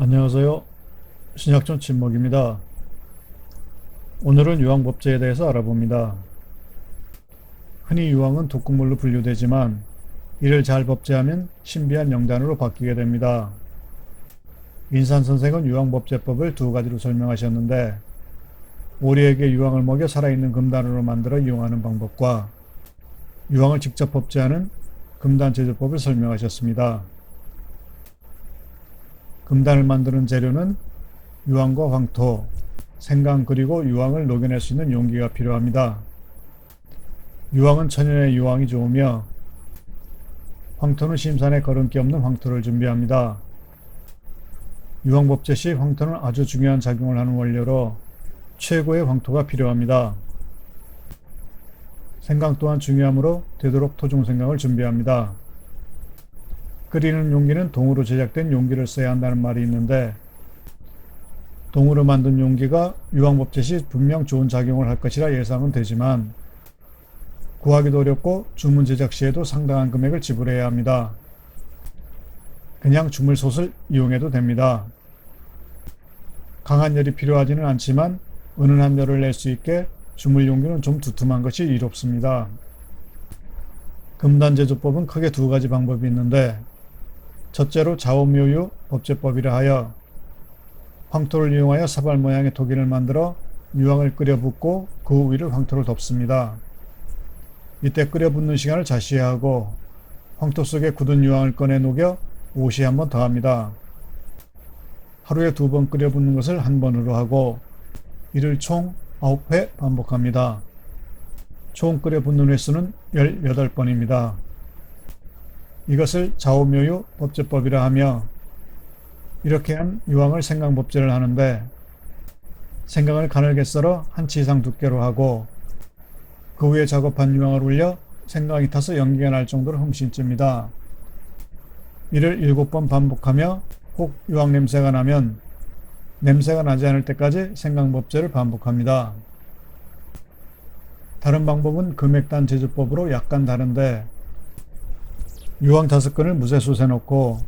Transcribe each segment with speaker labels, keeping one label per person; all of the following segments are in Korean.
Speaker 1: 안녕하세요. 신약전 진목입니다. 오늘은 유황법제에 대해서 알아봅니다. 흔히 유황은 독극물로 분류되지만 이를 잘 법제하면 신비한 영단으로 바뀌게 됩니다. 인산 선생은 유황법제법을 두 가지로 설명하셨는데 오리에게 유황을 먹여 살아있는 금단으로 만들어 이용하는 방법과 유황을 직접 법제하는 금단 제조법을 설명하셨습니다. 금단을 만드는 재료는 유황과 황토, 생강 그리고 유황을 녹여낼 수 있는 용기가 필요합니다. 유황은 천연의 유황이 좋으며 황토는 심산에 거름기 없는 황토를 준비합니다. 유황 법제 시 황토는 아주 중요한 작용을 하는 원료로 최고의 황토가 필요합니다. 생강 또한 중요하므로 되도록 토종 생강을 준비합니다. 끓이는 용기는 동으로 제작된 용기를 써야 한다는 말이 있는데 동으로 만든 용기가 유황법제 시 분명 좋은 작용을 할 것이라 예상은 되지만 구하기도 어렵고 주문 제작 시에도 상당한 금액을 지불해야 합니다. 그냥 주물솥을 이용해도 됩니다. 강한 열이 필요하지는 않지만 은은한 열을 낼 수 있게 주물 용기는 좀 두툼한 것이 이롭습니다. 금단 제조법은 크게 두 가지 방법이 있는데 첫째로 자원묘유 법제법이라 하여 황토를 이용하여 사발 모양의 토기를 만들어 유황을 끓여 붓고 그 위를 황토를 덮습니다. 이때 끓여 붓는 시간을 자시하고 황토 속에 굳은 유황을 꺼내 녹여 옷이 한 번 더합니다. 하루에 두 번 끓여 붓는 것을 한 번으로 하고 이를 총 9회 반복합니다. 총 끓여 붓는 횟수는 18번입니다. 이것을 자오묘유 법제법이라 하며 이렇게 한 유황을 생강법제를 하는데 생강을 가늘게 썰어 한치 이상 두께로 하고 그 위에 작업한 유황을 올려 생강이 타서 연기가 날 정도로 찝니다. 이를 7번 반복하며 혹 유황 냄새가 나면 냄새가 나지 않을 때까지 생강법제를 반복합니다. 다른 방법은 금액단 제조법으로 약간 다른데 유황 다섯 건을 무쇠솥에 넣고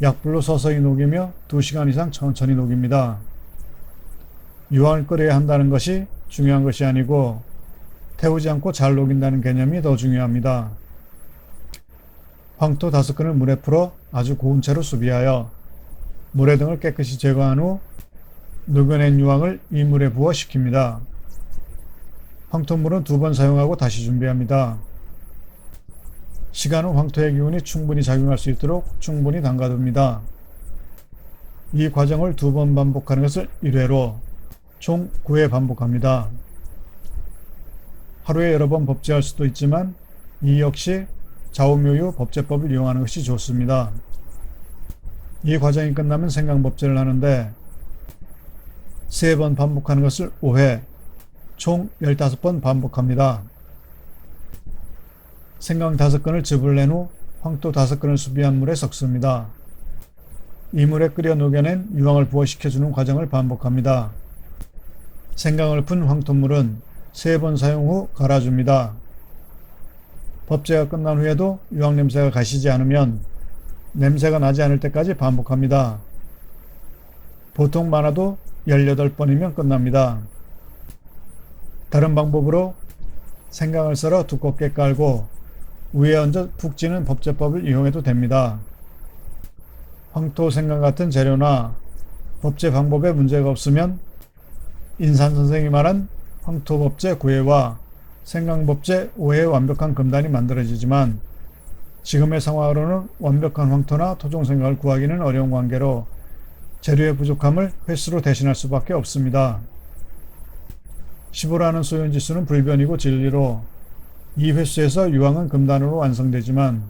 Speaker 1: 약불로 서서히 녹이며 2시간 이상 천천히 녹입니다. 유황을 끓여야 한다는 것이 중요한 것이 아니고 태우지 않고 잘 녹인다는 개념이 더 중요합니다. 황토 다섯 건을 물에 풀어 아주 고운 채로 수비하여 모래 등을 깨끗이 제거한 후 녹여낸 유황을 이 물에 부어 식힙니다. 황토물은 두 번 사용하고 다시 준비합니다. 시간은 황토의 기운이 충분히 작용할 수 있도록 충분히 담가둡니다. 이 과정을 두 번 반복하는 것을 1회로 총 9회 반복합니다. 하루에 여러 번 법제할 수도 있지만 이 역시 좌우묘유 법제법을 이용하는 것이 좋습니다. 이 과정이 끝나면 생강법제를 하는데 세 번 반복하는 것을 5회, 총 15번 반복합니다. 생강 5건을 즙을 낸 후 황토 5건을 수비한 물에 섞습니다. 이 물에 끓여 녹여낸 유황을 부어시켜주는 과정을 반복합니다. 생강을 푼 황토물은 세 번 사용 후 갈아줍니다. 법제가 끝난 후에도 유황 냄새가 가시지 않으면 냄새가 나지 않을 때까지 반복합니다. 보통 많아도 18번이면 끝납니다. 다른 방법으로 생강을 썰어 두껍게 깔고 위에 얹어 푹 찌는 법제법을 이용해도 됩니다. 황토 생강 같은 재료나 법제 방법에 문제가 없으면 인산 선생이 말한 황토 법제 9회와 생강 법제 5회 완벽한 금단이 만들어지지만 지금의 상황으로는 완벽한 황토나 토종 생강을 구하기는 어려운 관계로 재료의 부족함을 횟수로 대신할 수밖에 없습니다. 15라는 소연지수는 불변이고 진리로 이 횟수에서 유황은 금단으로 완성되지만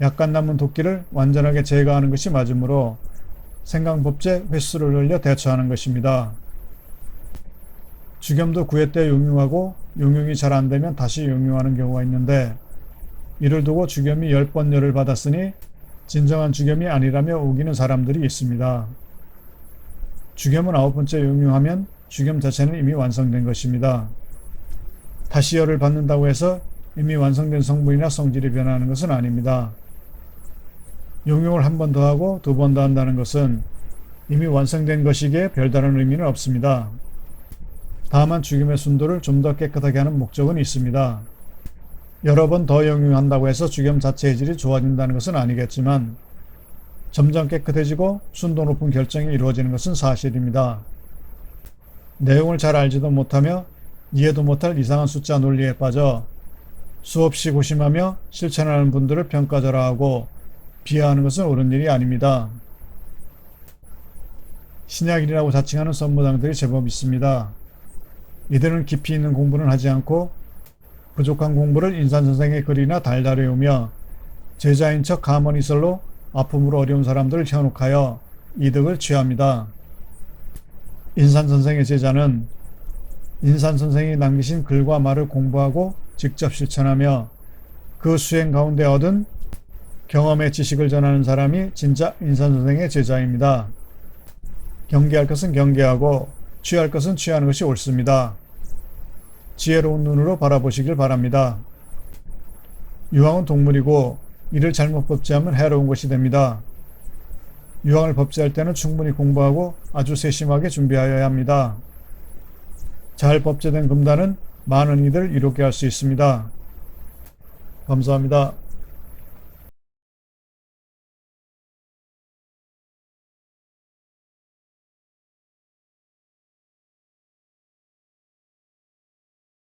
Speaker 1: 약간 남은 도끼를 완전하게 제거하는 것이 맞으므로 생강법제 횟수를 늘려 대처하는 것입니다. 주겸도 9회 때 용융하고 용융이 잘 안되면 다시 용융하는 경우가 있는데 이를 두고 주겸이 10번 열을 받았으니 진정한 주겸이 아니라며 우기는 사람들이 있습니다. 주겸은 아홉 번째 용융하면 주겸 자체는 이미 완성된 것입니다. 다시 열을 받는다고 해서 이미 완성된 성분이나 성질이 변하는 것은 아닙니다. 용용을 한 번 더 하고 두 번 더 한다는 것은 이미 완성된 것이기에 별다른 의미는 없습니다. 다만 죽임의 순도를 좀 더 깨끗하게 하는 목적은 있습니다. 여러 번 더 용용한다고 해서 죽염 자체의 질이 좋아진다는 것은 아니겠지만 점점 깨끗해지고 순도 높은 결정이 이루어지는 것은 사실입니다. 내용을 잘 알지도 못하며 이해도 못할 이상한 숫자 논리에 빠져 수없이 고심하며 실천하는 분들을 평가절하하고 비하하는 것은 옳은 일이 아닙니다. 신약이라고 자칭하는 선무당들이 제법 있습니다. 이들은 깊이 있는 공부는 하지 않고 부족한 공부를 인산선생의 글이나 달달해 오며 제자인 척 가머니설로 아픔으로 어려운 사람들을 현혹하여 이득을 취합니다. 인산선생의 제자는 인산 선생이 남기신 글과 말을 공부하고 직접 실천하며 그 수행 가운데 얻은 경험의 지식을 전하는 사람이 진짜 인산 선생의 제자입니다. 경계할 것은 경계하고 취할 것은 취하는 것이 옳습니다. 지혜로운 눈으로 바라보시길 바랍니다. 유황은 동물이고 이를 잘못 법제하면 해로운 것이 됩니다. 유황을 법제할 때는 충분히 공부하고 아주 세심하게 준비하여야 합니다. 잘 법제된 금단은 많은 이들을 이롭게 할 수 있습니다. 감사합니다.